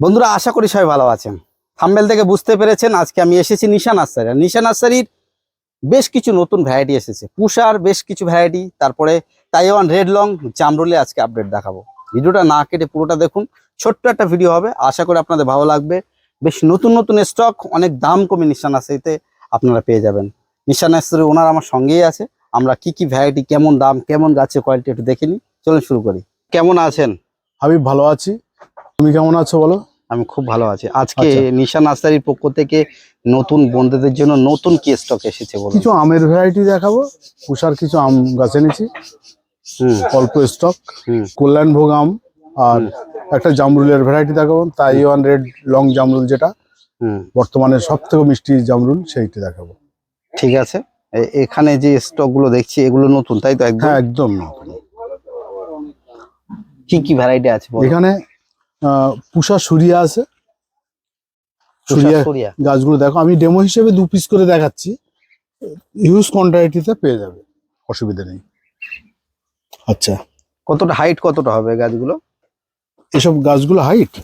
বন্ধুরা, আশা করি সবাই ভালো আছেন। থাম্বেল থেকে বুঝতে পেরেছেন, আজকে আমি এসেছি নিশা নার্সারি আর নিশা নার্সারির বেশ কিছু নতুন ভ্যারাইটি এসেছে। পুষার বেশ কিছু ভ্যারাইটি তারপরে তাইওয়ান রেড লং জামরুলে আজকে আপডেট দেখাবো। ভিডিওটা না কেটে পুরোটা দেখুন, ছোট্ট একটা ভিডিও হবে। আশা করি আপনাদের ভালো লাগবে। বেশ নতুন নতুন স্টক অনেক দাম কমে নিশা নার্সারিতে আপনারা পেয়ে যাবেন। নিশা নার্সারি ওনার আমার সঙ্গেই আছে। আমরা কি কি ভ্যারাইটি কেমন দাম, কেমন গাছের কোয়ালিটি একটু দেখে নিই। চলুন শুরু করি। কেমন আছেন? আমি ভালো আছি। তুমি কেমন আছো বলো? আমি খুব ভালো আছি। আজকে আচ্ছা। নিশা নার্সারির পক্ষ থেকে নতুন বন্ধুদের জন্য নতুন কি স্টক এসেছে বলো কিছু আমের ভ্যারাইটি দেখাবো। পুষার কিছু আম গাছ এনেছি। অল্প স্টক হুম। কল্যাণ ভোগ আম আর একটা জামরুলের ভ্যারাইটি দেখাবো। তাইওয়ান রেড লং জামরুল যেটা। বর্তমানে সব থেকে মিষ্টি জামরুল সেইটি দেখাবো। ঠিক আছে। এখানে যে স্টকগুলো দেখছি এগুলো নতুন তাই তো একদম? হ্যাঁ একদম নতুন। কি কি ভ্যারাইটি আছে এখানে পুষা সুরিয়া আছে। সুরিয়া গাছগুলো দেখো আমি ডেমো হিসেবে দু পিস করে দেখাচ্ছি। হিউজ কোয়ান্টিটিতে পেয়ে যাবে অসুবিধা নেই। আচ্ছা। কতটা হাইট কতটা হবে গাছগুলো? এসব গাছগুলো হাইট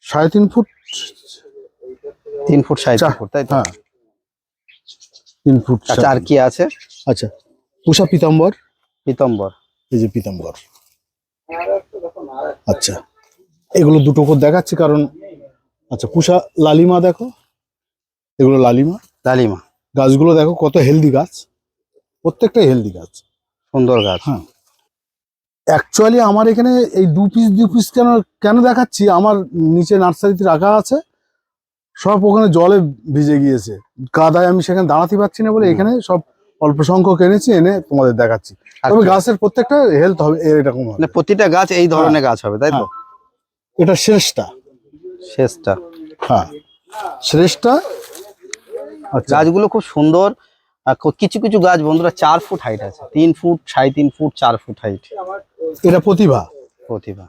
সাড়ে তিন ফুট। তিন ফুট সাড়ে চার- ফুট তাই তো? হ্যাঁ। তিন ফুট আচ্ছা আর কি আছে? আচ্ছা পুষা পিতাম্বর। পিতম্বর। এই যে পিতাম্বর। আচ্ছা। এগুলো দুটো করে দেখাচ্ছি কারণ আচ্ছা পুষা লালিমা দেখো। এগুলো লালিমা। লালিমা। গাছগুলো দেখো কত হেলদি গাছ। প্রত্যেকটাই হেলদি গাছ। সুন্দর গাছ। হ্যাঁ। অ্যাকচুয়ালি আমার এখানে এই দু পিস দু পিস কেন কেন দেখাচ্ছি? আমার নিচে নার্সারিতে রাখা আছে। সব ওখানে জলে ভিজে গিয়েছে। কাদায় আমি সেখানে দাঁড়াতে পারছি না বলে এখানে সব অল্প সংখ্যক এনেছি এনে তোমাদের দেখাচ্ছি। তবে আচ্ছা। গাছের প্রত্যেকটা হেলথ হবে এরকম হবে। মানে প্রতিটা গাছ এই ধরনের গাছ হবে তাই তো? এটা শ্রেষ্ঠটা শেষটা হ্যাঁ। শ্রেষ্ঠটা আচ্ছা। গাছগুলো খুব সুন্দর। কিছু কিছু গাছ বন্ধুরা চার ফুট হাইট আছে। তিন ফুট সাড়ে তিন ফুট চার ফুট হাইট এটা প্রতিভা। প্রতিভা।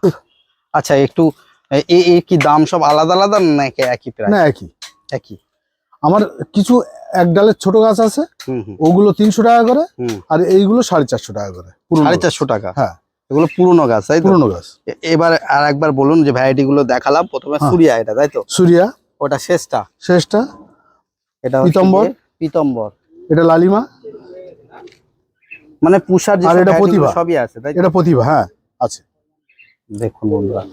আচ্ছা একটু এ- এ এ কি দাম সব আলাদা আলাদা নাকি একই প্রায় না একই। একই। আমার কিছু এক ডালের ছোট গাছ আছে। ওগুলো তিনশো টাকা করে আর এইগুলো সাড়ে চারশো টাকা করে। সাড়ে চারশো টাকা। হ্যাঁ। এগুলো পুরনো গাছ তাই পুরনো গাছ। এবার আর একবার বলুন যে ভ্যারাইটি গুলো দেখালাম প্রথমে হ্যাঁ। সুরিয়া এটা তাই তো? সুরিয়া। ওটা শেষটা। শেষটা। এটা পীতম্বর। পীতম্বর। এটা লালিমা। মানে পুষার আর এটা প্রতিভা। সবই আছে তাই এটা প্রতিভা হ্যাঁ আছে। দেখুন বন্ধুরা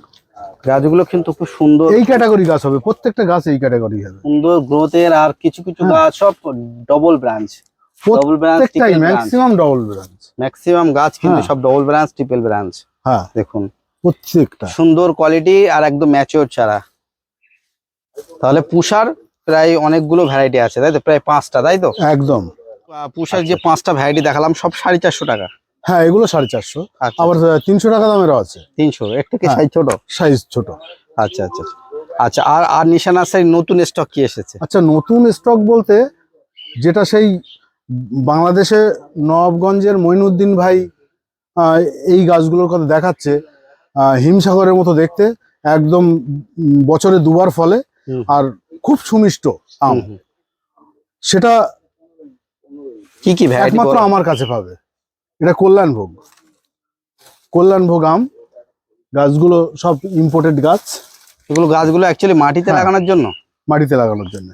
গাছগুলো কিন্তু খুব সুন্দর। এই ক্যাটাগরি গাছ হবে প্রত্যেকটা গাছ এই ক্যাটাগরি হবে। সুন্দর গ্রোথের আর কিছু কিছু হ্যাঁ। গাছ সব double branch double branch maximum double branch maximum গাছ কিন্তু হ্যাঁ। সব ডবল ব্রাঞ্চ ট্রিপল ব্রাঞ্চ হ্যাঁ। দেখুন। প্রত্যেকটা। সুন্দর কোয়ালিটি আর একদম ম্যাচিওর চারা। তাহলে পুষার প্রায় অনেকগুলো ভ্যারাইটি আছে তাই তো? প্রায় পাঁচটা তাই তো? একদম। পুষার যে পাঁচটা ভ্যারাইটি দেখালাম সব সাড়ে চারশো টাকা। হ্যাঁ এগুলো সাড়ে চারশো। আচ্ছা। আবার তিনশো টাকা দামেরও আছে। তিনশো? এর থেকে। সাইজ ছোট? সাইজ ছোট। আচ্ছা আচ্ছা আচ্ছা। আর আর নিশা নার্সারির নতুন স্টক কি এসেছে? আচ্ছা নতুন স্টক বলতে যেটা সেই বাংলাদেশে নবাবগঞ্জের মইনুদ্দিন ভাই এই গাছগুলোর কথা দেখাচ্ছে হিমসাগরের মতো দেখতে একদম বছরে দুবার ফলে আর খুব সুমিষ্ট আম। সেটা কি কি একমাত্র আমার কাছে পাবে। এটা কল্যাণভোগ। কল্যাণভোগ আম গাছগুলো সব ইম্পোর্টেড গাছ। এগুলো গাছগুলো অ্যাকচুয়ালি মাটিতে হ্যাঁ। লাগানোর জন্য? মাটিতে লাগানোর জন্য।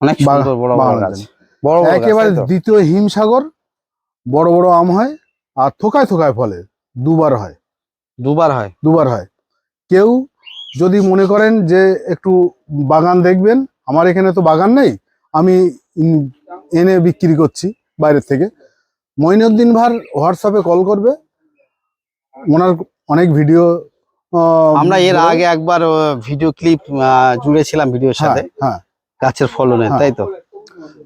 অনেক সুন্দর বড় বড় গাছ। জন্য। বড় একেবারে দ্বিতীয় হিমসাগর বড় বড় আম হয় আর থোকায় থোকায় ফলে দুবার হয়। দুবার হয়? দুবার হয়। কেউ যদি মনে করেন যে একটু বাগান দেখবেন আমার এখানে তো বাগান নেই আমি এনে বিক্রি করছি বাইরের থেকে। মঈনুদ্দিন ভার হোয়াটসঅ্যাপে কল করবে ওনার অনেক ভিডিও আমরা এর আগে একবার ভিডিও ক্লিপ জুড়েছিলাম ভিডিওর হ্যাঁ সাথে। হ্যাঁ। গাছের ফলনের হ্যাঁ। তাই তো?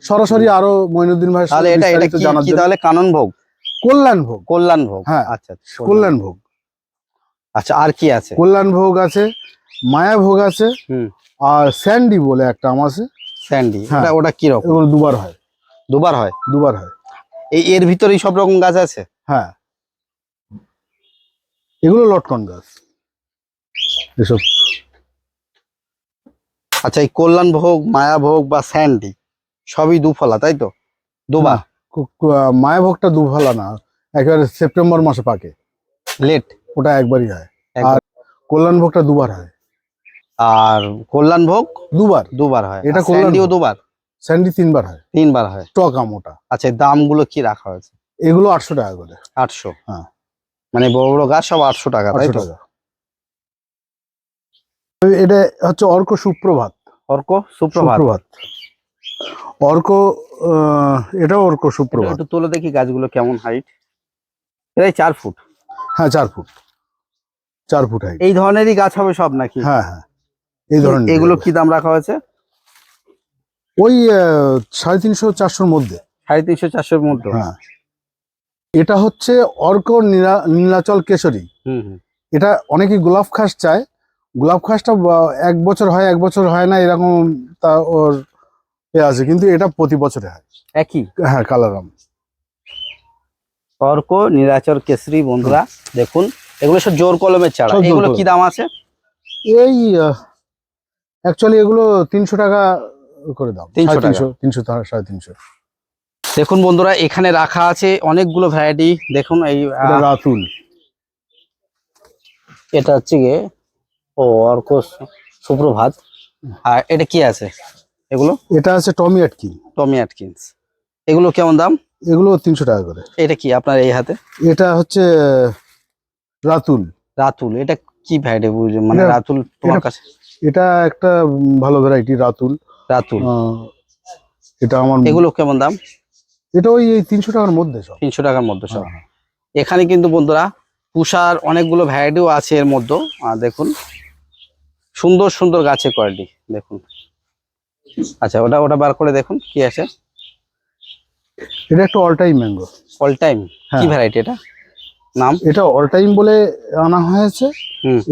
সরাসরি আরও মঈনুদ্দিন ভাই তাহলে এটা এটা কি তাহলে কানন ভোগ কল্যাণ ভোগ কল্যাণ ভোগ হ্যাঁ। আচ্ছা আচ্ছা, কল্যাণ ভোগ আচ্ছা আর কি আছে? কল্যাণ ভোগ আছে মায়া ভোগ আছে হুম। আর স্যান্ডি বলে একটা আম আছে। স্যান্ডি হ্যাঁ। ওটা কি রকম? এগুলো দুবার হয়। দুবার হয়? দুবার হয়। এই এর ভিতরেই সব রকম গাছ আছে? হ্যাঁ। এগুলো লটকন গাছ। এসব। আচ্ছা এই কল্যাণ ভোগ মায়া ভোগ বা স্যান্ডি। সবই দুফলা তাই তো? দুবার? কু- কু- মায়া ভোগটা দুফালা না একেবারে সেপ্টেম্বর মাসে পাকে। লেট ওটা একবারই হয়। আর কল্যাণ ভোগটা দুবার হয়। আর কল্যাণভোগ? দুবার। দুবার হয়। এটা কল্যাণভোগ। দুবার? স্যান্ডি তিনবার হয়। তিনবার হয়। টক আম ওটা। আচ্ছা দামগুলো কি রাখা হয়েছে? এগুলো আটশো টাকা করে। আটশো? হ্যাঁ। মানে বড় বড় গাছ সব আটশো টাকা তাই তো? এটা হচ্ছে অর্ক সুপ্রভাত। অর্ক সুপ্রভাত। সুপ্রভাত। অর্ক এটাও অর্ক সুপ্রভাত। একটু তুলে দেখি গাছগুলো কেমন হাইট এটাই চার ফুট। হ্যাঁ চার ফুট। চার ফুট হাইট এই ধরনেরই গাছ হবে সব নাকি? হ্যাঁ হ্যাঁ। এই ধরনের এগুলো কি দাম রাখা হয়েছে? ওই সাড়ে তিনশো চারশোর মধ্যে। সাড়ে তিনশো চারশোর মধ্যে। হ্যাঁ। এটা হচ্ছে অর্ক নীলা নীলাচল কেশরী। এটা অনেকেই গোলাপ খাস চায়। গোলাপ খাসটা এক বছর হয় এক বছর হয় না এরকম তা ওর আছে কিন্তু এটা প্রতি বছরে হয়। একই? হ্যাঁ কালারাম অর্ক নীলাচল কেশরী বন্ধুরা দেখুন। এগুলো সব জোর কলমের চারা। এগুলো কি দাম আছে? এই অ্যাকচুয়ালি এগুলো তিনশো টাকা করে দাম। 300 সাড়ে টাকা। তিনশো তিনশো সাড়ে তিনশো। দেখুন বন্ধুরা এখানে রাখা আছে অনেকগুলো ভ্যারাইটি দেখুন এই রাতুল। এটা হচ্ছে গিয়ে ও অর্ক সুপ্রভাত। আর এটা কি আছে? এগুলো? এটা আছে টমি আটকি টমি অ্যাটকিন্স এগুলো কেমন দাম? এগুলো তিনশো টাকা করে। এটা কি আপনার এই হাতে? এটা হচ্ছে রাতুল। রাতুল। এটা কি ভ্যারাইটি বুঝলেন মানে রাতুল তোমার কাছে? এটা একটা ভালো ভ্যারাইটি রাতুল। রাতুল। এটা আমার এগুলো কেমন দাম? এটা ওই তিনশো টাকার মধ্যে সব। তিনশো টাকার মধ্যে সব। হ্যাঁ। এখানে কিন্তু বন্ধুরা পুষার অনেকগুলো ভ্যারাইটিও আছে এর মধ্যে। দেখুন। সুন্দর সুন্দর গাছের কোয়ালিটি দেখুন। আচ্ছা ওটা ওটা বার করে দেখুন কি আছে? এটা একটা all time mango all time কি। ভ্যারাইটি এটা? নাম? এটা অল টাইম বলে আনা হয়েছে।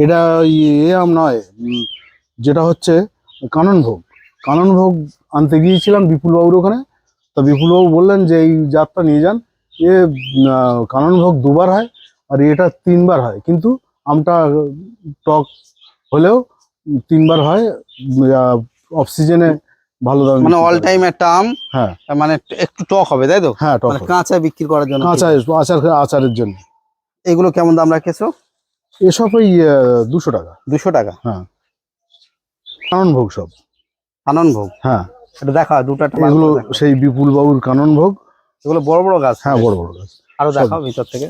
এটা ইয়ে আম নয় যেটা হচ্ছে কানন ভোগ। কানন ভোগ আনতে গিয়েছিলাম বিপুল বাবুর ওখানে। তো বিপুলবাবু বললেন যে এই জাতটা নিয়ে যান। এ আহ, কানন ভোগ দুবার হয় আর এটা তিনবার হয়। কিন্তু আমটা টক হলেও তিনবার হয় অফ সিজনে ভালো দাম মানে অল টাইম একটা আম হ্যাঁ। মানে একটু টক হবে তাই তো? হ্যাঁ টক মানে কাঁচা বিক্রি করার জন্য। কাঁচা আচার আচারের জন্য। এগুলো কেমন দাম রাখেছো? এসব ওই দুশো টাকা। দুশো টাকা? কানন ভোগ সব। আনন্দ ভোগ হ্যাঁ। এটা দেখা দুটো এগুলো সেই বিপুল বাবুর কানন ভোগ এগুলো বড় বড় গাছ? হ্যাঁ বড় বড় গাছ। আরও। দেখাও ভিতর থেকে।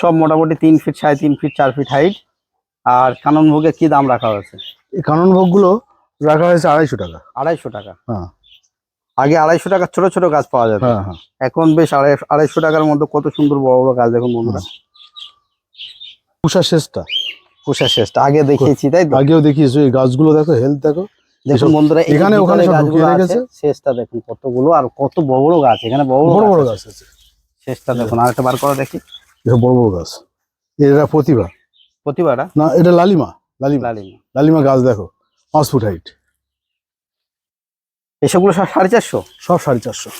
সব মোটামুটি তিন ফিট সাড়ে তিন ফিট চার ফিট হাইট আর কানন ভোগে কি দাম রাখা হয়েছে? এই কানন ভোগগুলো রাখা হয়েছে আড়াইশো টাকা। আড়াইশো টাকা? হ্যাঁ। আগে আড়াইশো টাকা ছোট ছোট গাছ পাওয়া যেত। হ্যাঁ হ্যাঁ। এখন বেশ আড়াই আড়াইশো টাকার মধ্যে কত সুন্দর বড় বড় গাছ দেখুন বন্ধুরা। পুষা শেষটা। পুষা শেষটা আগে দেখিয়েছি তাই আগেও দেখিয়েছি এই গাছগুলো দেখো হেলথ দেখো। দেখুন বন্ধুরা এখানে ওখানে গাছগুলো আছে, শেষটা দেখুন কতগুলো আর কত বড় বড় গাছ এখানে বড় বড় গাছ আছে। শেষটা দেখুন আরেকটা বার করে দেখি। বড় বড় গাছ। এরা প্রতিভা। প্রতিবারটা না? এটা লালিমা লালিমা। লালিমা। লালিমা গাছ দেখো পাঁচ ফুট হাইট এসবগুলো সব সাড়ে চারশো? সব সাড়ে চারশো।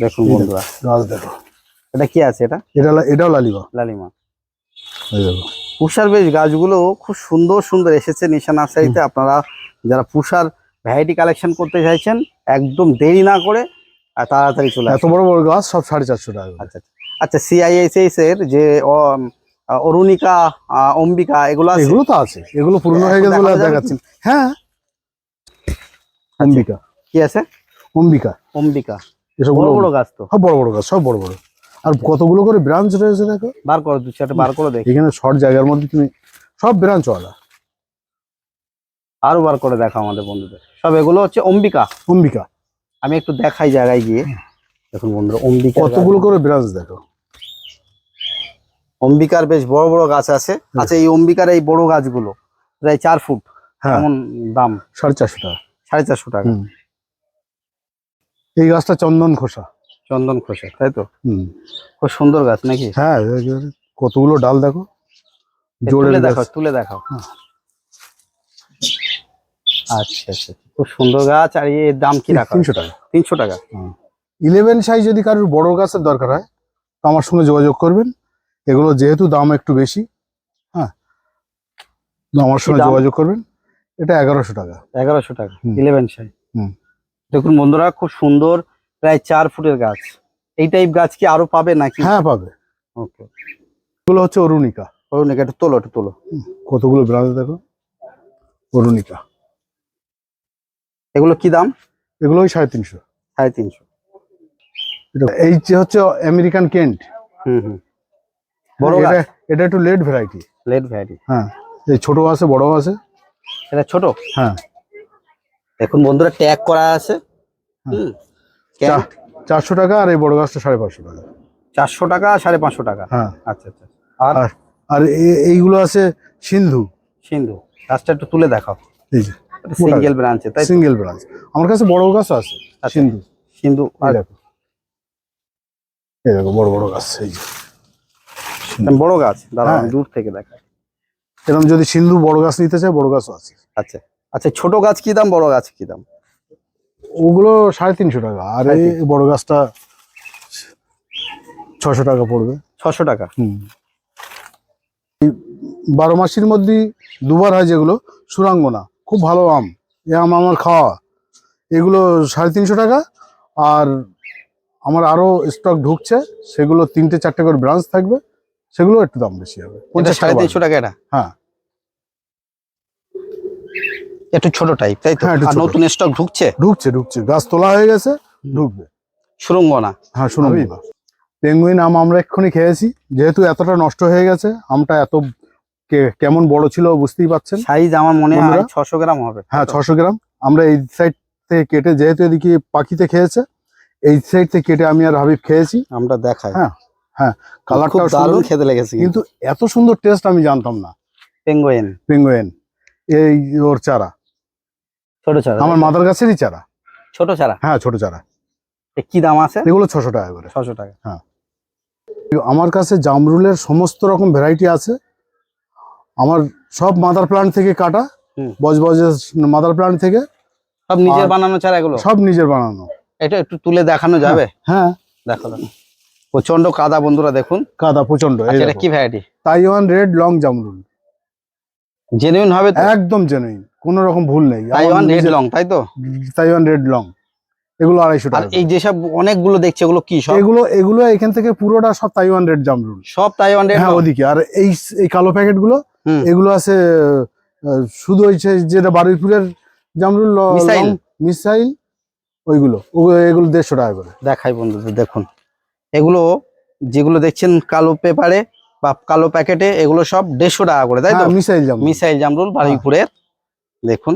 দেখুন। বন্ধুরা। গাছ দেখো। এটা কি আছে এটা? এটা এটাও লালিমা। লালিমা। পুষার বেশ গাছগুলো খুব সুন্দর সুন্দর এসেছে নিশা নার্সারিতে। আপনারা যারা পুষার ভ্যারাইটি কালেকশন করতে চাইছেন একদম দেরি না করে আর তাড়াতাড়ি চলে এত বড় বড় গাছ সব সাড়ে চারশো টাকা করে। আচ্ছা। আচ্ছা সিআইএসএস এর যে অরুণিকা অম্বিকা এগুলো আছে? এগুলো তো আছে। এগুলো পুরনো হয়ে গেছে বলে হ্যাঁ। অম্বিকা। কি আছে? অম্বিকা। অম্বিকা। এসব বড় বড় গাছ তো। সব বড় বড় গাছ সব বড় বড়। আর কতগুলো করে ব্রাঞ্চ রয়েছে দেখো? বার করো দু চারটে বার করে দেখি। এখানে শর্ট জায়গার মধ্যে তুমি সব ব্রাঞ্চ ওয়ালা আরও বার করে দেখো আমাদের বন্ধুদের। সব এগুলো হচ্ছে অম্বিকা। অম্বিকা। আমি একটু দেখাই জায়গায় গিয়ে। দেখুন বন্ধুরা অম্বিকা কতগুলো করে ব্রাঞ্চ দেখো। অম্বিকার বেশ বড় বড় গাছ আছে। আচ্ছা এই অম্বিকার এই বড় গাছগুলো প্রায় চার ফুট হ্যাঁ। কেমন দাম? সাড়ে চারশো টাকা। সাড়ে চারশো টাকা। এই গাছটা চন্দন খোসা। চন্দন খোসা তাই তো? হুম। খুব সুন্দর গাছ নাকি? হ্যাঁ কতগুলো ডাল দেখো। জোরে তুলে দেখাও তুলে দেখাও। হ্যাঁ। আচ্ছা আচ্ছা খুব সুন্দর গাছ আর এর দাম কি রাখা তিনশো টাকা। তিনশো টাকা। ইলেভেন সাইজ যদি কারোর বড় গাছের দরকার হয় তো আমার সঙ্গে যোগাযোগ করবেন। এগুলো যেহেতু দাম একটু বেশি হ্যাঁ আমার সঙ্গে যোগাযোগ করবেন। এটা এগারোশো টাকা। এগারোশো টাকা ইলেভেন সাই হুম। দেখুন বন্ধুরা খুব সুন্দর প্রায় চার ফুটের গাছ। এই টাইপ গাছ কি আরও পাবে নাকি? হ্যাঁ পাবে। ওকে। এগুলো হচ্ছে অরুণিকা। অরুণিকা একটু তোলো একটু তোলো। কতগুলো ব্রাঞ্চ দেখো? অরুণিকা। এগুলো কি দাম? এগুলো ওই সাড়ে তিনশো। সাড়ে তিনশো। এটা এই যে হচ্ছে আমেরিকান কেন্ট। হুম হুম। বড় এটা গাছ? এটা একটু লেট ভ্যারাইটি লেট ভ্যারাইটি হ্যাঁ এই ছোট আছে বড় আছে। এটা ছোট? হ্যাঁ। এখন বন্ধুরা ট্যাগ করা আছে। হুম। চারশো টাকা আর এই বড় গাছটা সাড়ে পাঁচশো টাকা। চারশো টাকা সাড়ে পাঁচশো টাকা? হ্যাঁ। আচ্ছা আচ্ছা আর? আর আর এইগুলো আছে সিন্ধু। সিন্ধু। গাছটা একটু তুলে দেখাও। এই যে সিঙ্গেল ব্রাঞ্চে তাই সিঙ্গেল ব্রাঞ্চ আমার কাছে বড় গাছও আছে আচ্ছা। সিন্ধু। সিন্ধু আর এই দেখো বড় বড় গাছ এই যে। বড় গাছ? দাঁড়া হ্যাঁ। দূর থেকে এরকম যদি সিন্ধু বড় গাছ নিতে চায় বড় গাছও আছে। আচ্ছা। আচ্ছা ছোট গাছ কি দাম বড় গাছ কি দাম? ওগুলো সাড়ে তিনশো টাকা আর এই বড় গাছটা ছশো টাকা পড়বে। ছশো টাকা? হুম। বারো মাসের মধ্যে দুবার হয় যেগুলো সুরাঙ্গনা খুব ভালো আম। এ আম আমার খাওয়া। এগুলো সাড়ে তিনশো টাকা আর আমার আরও স্টক ঢুকছে সেগুলো তিনটে চারটে করে ব্রাঞ্চ থাকবে সেগুলো একটু দাম বেশি হবে। পঞ্চাশ সাড়ে টাকা তিনশো টাকা এটা? হ্যাঁ। একটু ছোট টাইপ তাই তো? হ্যাঁ, আর নতুন স্টক ঢুকছে? ঢুকছে ঢুকছে। গাছ তোলা হয়ে গেছে ঢুকবে। সুরঙ্গনা হ্যাঁ শুনুন পেঙ্গুইন আম আমরা এক্ষুনি খেয়েছি যেহেতু এতটা নষ্ট হয়ে গেছে আমটা এত কেমন বড় ছিল বুঝতেই পাচ্ছেন। সাইজ আমার মনে হয় ছশো গ্রাম হবে। হ্যাঁ ছশো গ্রাম। আমরা এই সাইড থেকে কেটে যেহেতু এদিকে পাখিতে খেয়েছে এই সাইড থেকে কেটে আমি আর হাবিব খেয়েছি। আমরা দেখাই। হ্যাঁ, খুব কালারটাও দারুণ খেতে লেগেছে কিন্তু। এত সুন্দর টেস্ট আমি জানতাম না। পেঙ্গুইন পেঙ্গুইন এই ওর চারা। ছোট চারা। আমার মাদার গাছেরই চারা। ছোট চারা? হ্যাঁ ছোট চারা। কি দাম আছে? এগুলো ছশো টাকা করে। ছশো টাকা। আমার কাছে জামরুলের সমস্ত রকম ভ্যারাইটি আছে। আমার সব মাদার প্লান্ট থেকে কাটা। বজবজের মাদার প্লান্ট থেকে। সব নিজের বানানো চারা এগুলো? সব নিজের বানানো। এটা একটু তুলে দেখানো যাবে? হ্যাঁ দেখো দেখো প্রচণ্ড কাদা বন্ধুরা দেখুন। কাদা প্রচণ্ড আচ্ছা এটা কি ভ্যারাইটি তাইওয়ান রেড লং জামরুল জেনুইন হবে একদম জেনুইন কোনো রকম ভুল নেই। তাইওয়ান রেড লং তাই তো? তাইওয়ান রেড লং এগুলো আড়াইশো টাকা। এই যেসব অনেকগুলো দেখছি এগুলো কি সব? এগুলো এগুলো এখান থেকে পুরোটা সব তাইওয়ান রেড জামরুল সব তাইওয়ান রেড হ্যাঁ ওদিকে। আর এই এই কালো প্যাকেটগুলো। এগুলো আছে শুধু যে- যেটা বারুইপুরের জামরুল ল- মিসাইল। মিসাইল ওইগুলো এগুলো দেড়শো টাকা করে। দেখাই বন্ধুদের দেখুন। এগুলো যেগুলো দেখছেন কালো পেপারে বা কালো প্যাকেটে এগুলো সব দেড়শো টাকা করে তাই তো? হ্যাঁ, মিসাইল জামরুল। মিসাইল জামরুল বারুইপুরের দেখুন।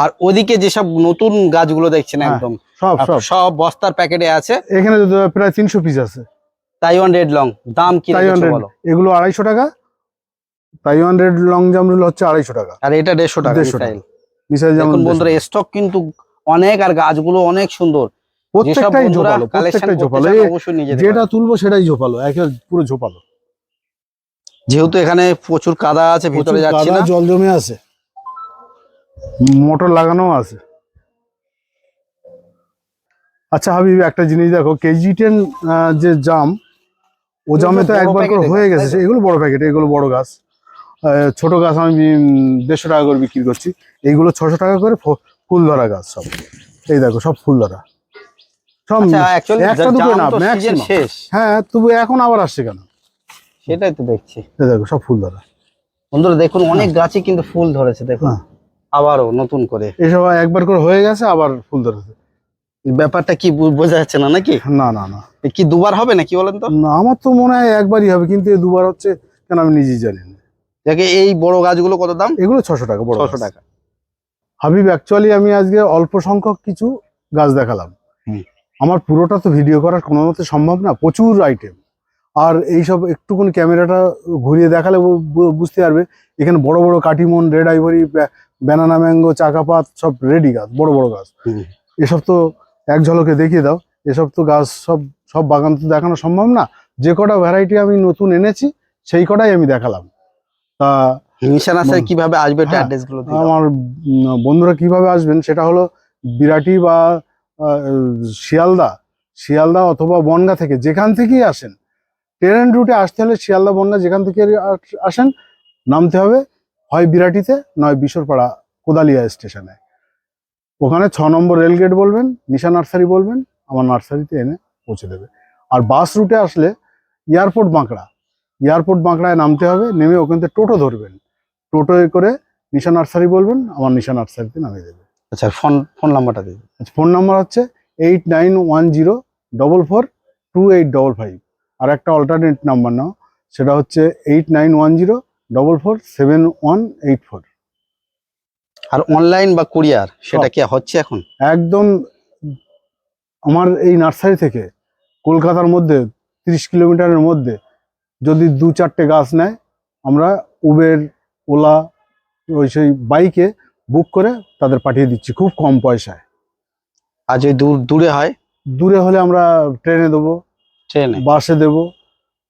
আর ওদিকে যেসব নতুন গাছগুলো দেখছেন হ্যাঁ, একদম সব সব। বস্তার প্যাকেটে আছে। এখানে প্রায় তিনশো পিস আছে। তাইওয়ান রেড লং দাম কি বলো? এগুলো আড়াইশো টাকা। তাইওয়ান রেড লং জামরুল হচ্ছে আড়াইশো টাকা। আর এটা দেড়শো টাকা 150 টাকা। মিসাইল। মিসাইল জামরুল বন্ধুরা স্টক কিন্তু অনেক আর গাছগুলো অনেক সুন্দর। প্রত্যেকটাই ঝোপালো প্রত্যেকটাই ঝোপালো। যেটা তুলবো সেটাই ঝোপালো একেবারে পুরো ঝোপালো। যেহেতু এখানে প্রচুর কাদা আছে ভিতরে যাচ্ছি না। জল জমে আছে। মোটর লাগানো আছে। আচ্ছা হাবিব একটা জিনিস দেখো কেজি টেন যে জাম ও জামে তো একবার করে হয়ে গেছে। এগুলো বড় প্যাকেট এগুলো বড় গাছ। ছোট গাছ আমি দেড়শো টাকা করে বিক্রি করছি। এইগুলো ছশো টাকা করে ফুল ধরা গাছ সব। এই দেখো সব ফুল ধরা সব আচ্ছা একটা দুটো না ম্যাক্সিমাম শেষ। হ্যাঁ তবু এখন আবার আসছে কেন? সেটাই তো দেখছি। এই দেখো সব ফুল ধরা বন্ধুরা দেখুন অনেক গাছই কিন্তু ফুল ধরেছে দেখুন। হ্যাঁ। আবারও নতুন করে। এসব একবার করে হয়ে গেছে আবার ফুল ধরেছে। ব্যাপারটা কি বোঝা যাচ্ছে না নাকি? না না না। কি দুবার হবে নাকি বলেন তো? না আমার তো মনে হয় একবারই হবে কিন্তু দুবার হচ্ছে কেন আমি নিজেই জানি না। দেখে এই বড় গাছগুলো কত দাম? এগুলো ছশো টাকা বড় ছশো টাকা। হাবিব অ্যাকচুয়ালি আমি আজকে অল্প সংখ্যক কিছু গাছ দেখালাম। আমার পুরোটা তো ভিডিও করার কোনো মতে সম্ভব না প্রচুর আইটেম আর এইসব একটুখানি ক্যামেরাটা ঘুরিয়ে দেখালে বুঝতে পারবে এখানে বড় বড় Katimon red ivory banana mango চাকাপাত সব রেডি গাছ বড় বড় গাছ। এসব তো এক ঝলকে দেখিয়ে দাও এসব তো গাছ সব সব বাগান তো দেখানো সম্ভব না। যে কটা ভ্যারাইটি আমি নতুন এনেছি সেই কটাই আমি দেখালাম। তা নিশানা স্যার কীভাবে আসবে হ্যাঁ, অ্যাড্রেসগুলো আমার বন্ধুরা কীভাবে আসবেন সেটা হলো বিরাটি বা শিয়ালদা শিয়ালদা অথবা বনগা থেকে যেখান থেকেই আসেন। ট্রেন রুটে আসতে হলে শিয়ালদা বনগা যেখান থেকে আসেন নামতে হবে হয় বিরাটিতে নয় বিশরপাড়া কোদালিয়া স্টেশনে ওখানে ছ নম্বর রেলগেট বলবেন নিশা নার্সারি বলবেন আমার নার্সারিতে এনে পৌঁছে দেবে। আর বাস রুটে আসলে এয়ারপোর্ট বাঁকড়া এয়ারপোর্ট বাঁকড়ায় নামতে হবে নেমে ওখান থেকে টোটো ধরবেন। টোটোয় করে নিশা নার্সারি বলবেন আমার নিশা নার্সারিতে নামিয়ে দেবে। আচ্ছা ফোন ফোন নাম্বারটা দিন। আচ্ছা ফোন নাম্বার হচ্ছে eight nine one zero double four two eight double five. আর একটা অল্টারনেট নাম্বার নাও সেটা হচ্ছে eight nine one zero double four seven one eight four. আর অনলাইন বা কুরিয়ার সেটা কি হচ্ছে এখন? একদম আমার এই নার্সারি থেকে কলকাতার মধ্যে তিরিশ কিলোমিটারের মধ্যে যদি দু চারটে গাছ নেয় আমরা উবের ওলা ওই সেই বাইকে বুক করে তাদের পাঠিয়ে দিচ্ছি খুব কম পয়সায়। আর যদি দূর দূরে হয়? দূরে হলে আমরা ট্রেনে দেবো ট্রেনে বাসে দেব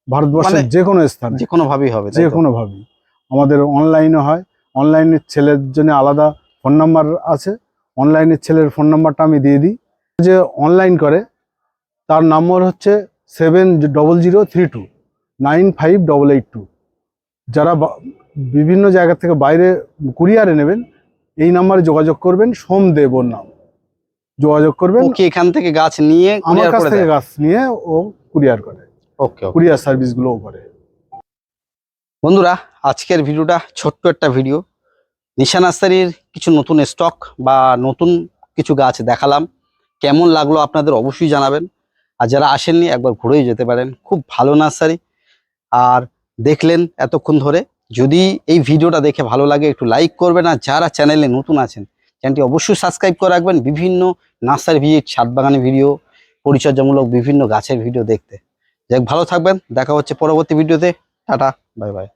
ভারতবর্ষের মানে যে কোনো স্থানে। যে কোনো ভাবেই হবে যে তো? কোনো ভাবেই। আমাদের অনলাইনে হয়। অনলাইনের ছেলের জন্য আলাদা ফোন নাম্বার আছে। অনলাইনের ছেলের ফোন নাম্বারটা আমি দিয়ে দিই। যে অনলাইন করে তার নম্বর হচ্ছে seven double zero three two nine five double eight two যারা বিভিন্ন জায়গা থেকে বাইরে কুরিয়ারে নেবেন এই নাম্বারে যোগাযোগ করবেন সোম সোমদেবর নাম। যোগাযোগ করবেন। কি এখান থেকে গাছ নিয়ে আমার কাছ থেকে গাছ নিয়ে ও কুরিয়ার করে। ওকে ওকে। কুরিয়ার সার্ভিসগুলোও করে। বন্ধুরা আজকের ভিডিওটা ছোট্ট একটা ভিডিও। নিশা নার্সারির কিছু নতুন স্টক বা নতুন কিছু গাছ দেখালাম। কেমন লাগল আপনাদের অবশ্যই জানাবেন। আর যারা আসেননি একবার ঘুরেই যেতে পারেন। খুব ভালো নার্সারি। আর দেখলেন এতক্ষণ ধরে। যদি এই ভিডিওটা দেখে ভালো লাগে, একটু লাইক করবেন। আর যারা চ্যানেলে নতুন আছেন চ্যানেলটি অবশ্যই সাবস্ক্রাইব করে রাখবেন। বিভিন্ন নার্সারি ভিজিট, ছাদ বাগানের ভিডিও, পরিচর্যামূলক বিভিন্ন গাছের ভিডিও দেখতে। যাক, ভালো থাকবেন। দেখা হচ্ছে পরবর্তী ভিডিওতে। Tata bye bye